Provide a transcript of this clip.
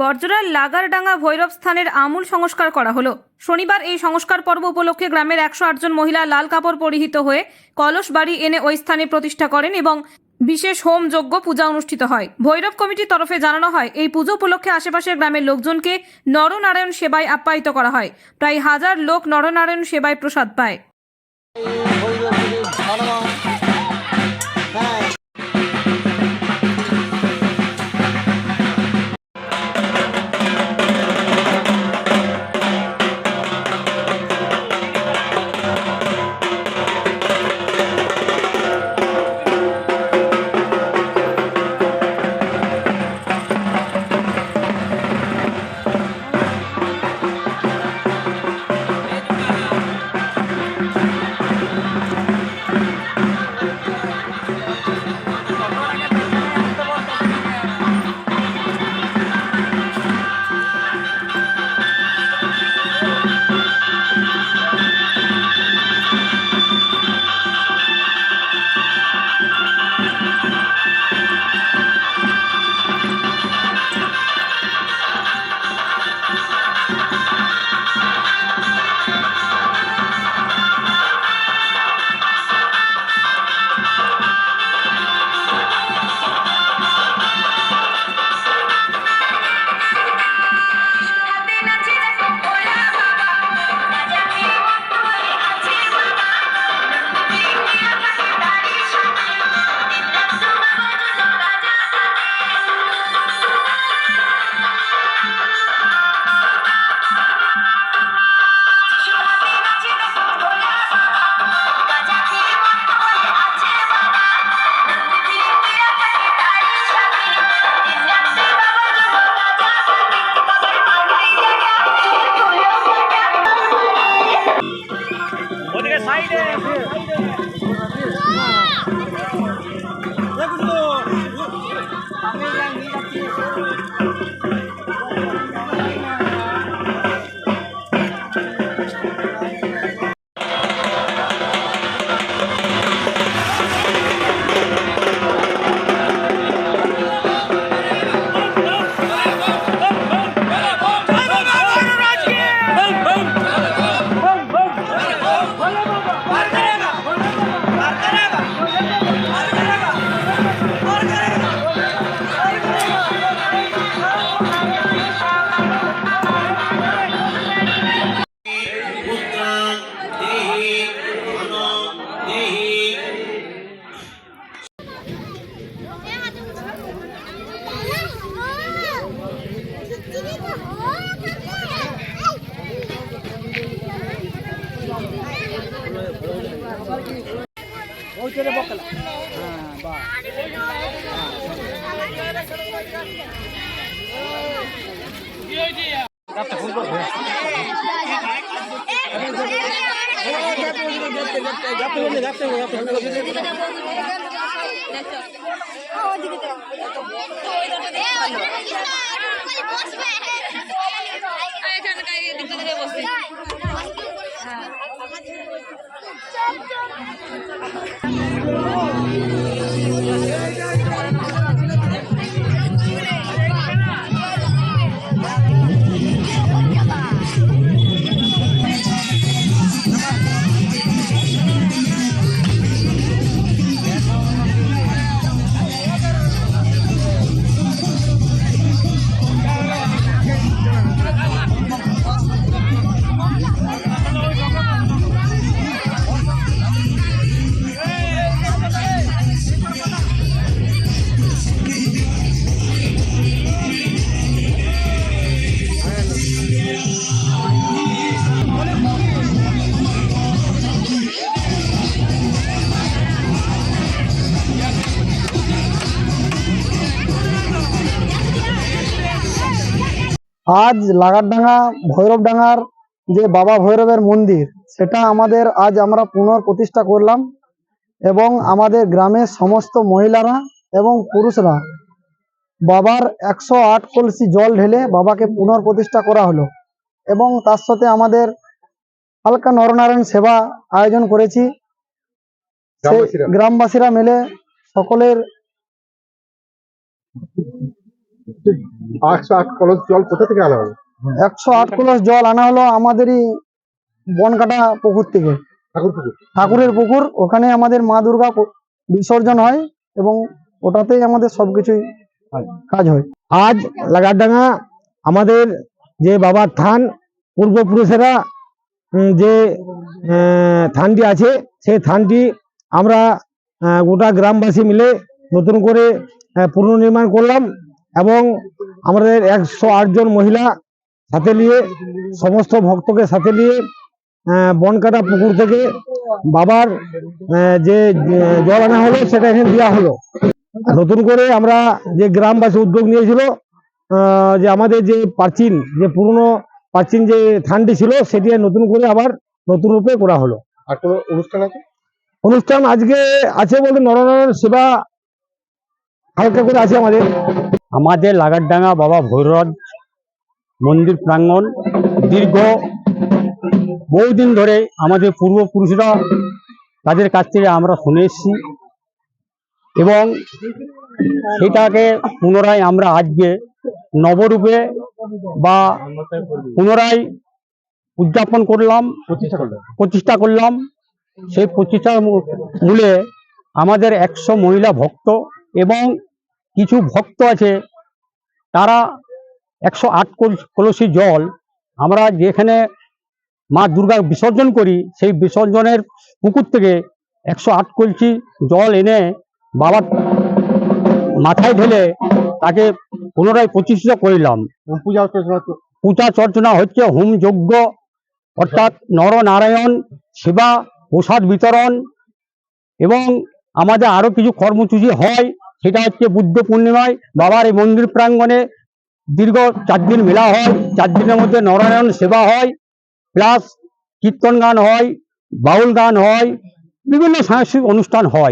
বর্জরার লাগারডাঙ্গা ভৈরব স্থানের আমূল সংস্কার করা হলো। শনিবার এই সংস্কার পর্ব উপলক্ষে গ্রামের একশো আটজন মহিলা লাল কাপড় পরিহিত হয়ে কলস বাড়ি এনে ওই স্থানে প্রতিষ্ঠা করেন এবং বিশেষ হোম যজ্ঞ পূজা অনুষ্ঠিত হয়। ভৈরব কমিটির তরফে জানানো হয়, এই পুজো উপলক্ষে আশেপাশের গ্রামের লোকজনকে নরনারায়ণ সেবায় আপ্যায়িত করা হয়। প্রায় হাজার লোক নরনারায়ণ সেবায় প্রসাদ পায়। ওইটারে বকলা। হ্যাঁ বাহ দিকে বসে আজ লাগারডাঙ্গা ভৈরবডাঙ্গার যে বাবা ভৈরবের মন্দির সেটা আমাদের আজ আমরা পুনঃপ্রতিষ্ঠা করলাম এবং আমাদের গ্রামের সমস্ত মহিলারা এবং পুরুষরা বাবার একশো আট কলসি জল ঢেলে বাবাকে পুনঃপ্রতিষ্ঠা করা হলো এবং তার সাথে আমাদের হালকা নরনারায়ণ সেবা আয়োজন করেছি। গ্রামবাসীরা। মিলে সকলের একশো আট কলস জল কোথা থেকে আনা একশো আট কলস জল আনা হলো আমাদেরই বনকাটা পুকুর থেকে। ঠাকুর পুকুর ঠাকুরের পুকুর ওখানে আমাদের মা দুর্গা বিসর্জন হয় এবং ওটাতেই আমাদের সবকিছুই কাজ হয়। আজ লাগারডাঙ্গা আমাদের যে বাবার থান পূর্বপুরুষেরা যে থানটি আছে সেই থানটি আমরা গোটা গ্রামবাসী মিলে নতুন করে পুনর্নির্মাণ করলাম। এবং আমাদের একশো জন মহিলা সাথে নিয়ে সমস্ত ভক্তকে সাথে নিয়ে বনকাটা পুকুর থেকে বাবার যে জল আনা হলো সেটা এখানে দেওয়া হলো। নতুন করে আমরা যে গ্রামবাসী উদ্যোগ নিয়েছিল যে আমাদের যে প্রাচীন যে পুরনো প্রাচীন যে থানটি ছিল সেটি নতুন করে আবার নতুন রূপে করা হলো। আর কোনো অনুষ্ঠান আছে? অনুষ্ঠান আজকে আছে বলতে নরনারায়ণ সেবা হালকা করে আছে আমাদের। আমাদের লাগারডাঙ্গা বাবা ভৈরব মন্দির প্রাঙ্গণ দীর্ঘ বহুদিন ধরে আমাদের পূর্বপুরুষরা তাদের কাছ থেকে আমরা শুনে এসেছি এবং সেটাকে পুনরায় আমরা আজকে নবরূপে বা পুনরায় উদযাপন করলাম প্রতিষ্ঠা করলাম। সেই প্রতিষ্ঠার মূলে আমাদের একশো মহিলা ভক্ত এবং কিছু ভক্ত আছে তারা একশো আট কল- কলসি জল আমরা যেখানে মা দুর্গা বিসর্জন করি সেই বিসর্জনের পুকুর থেকে একশো আট কলসি জল এনে বাবার মাথায় ঢেলে তাকে পুনরায় প্রতিষ্ঠিত করিলাম। পূজা পূজা চর্চনা হচ্ছে হোম যজ্ঞ অর্থাৎ নরনারায়ণ সেবা প্রসাদ বিতরণ এবং আমাদের আরও কিছু কর্মসূচি হয়। সেটা হচ্ছে বুদ্ধ পূর্ণিমায় বাবার এই মন্দির প্রাঙ্গণে দীর্ঘ চার দিন মেলা হয়। চার দিনের মধ্যে নরায়ণ সেবা হয় প্লাস কীর্তন গান হয়, বাউল গান হয়, বিভিন্ন সাংস্কৃতিক অনুষ্ঠান হয়।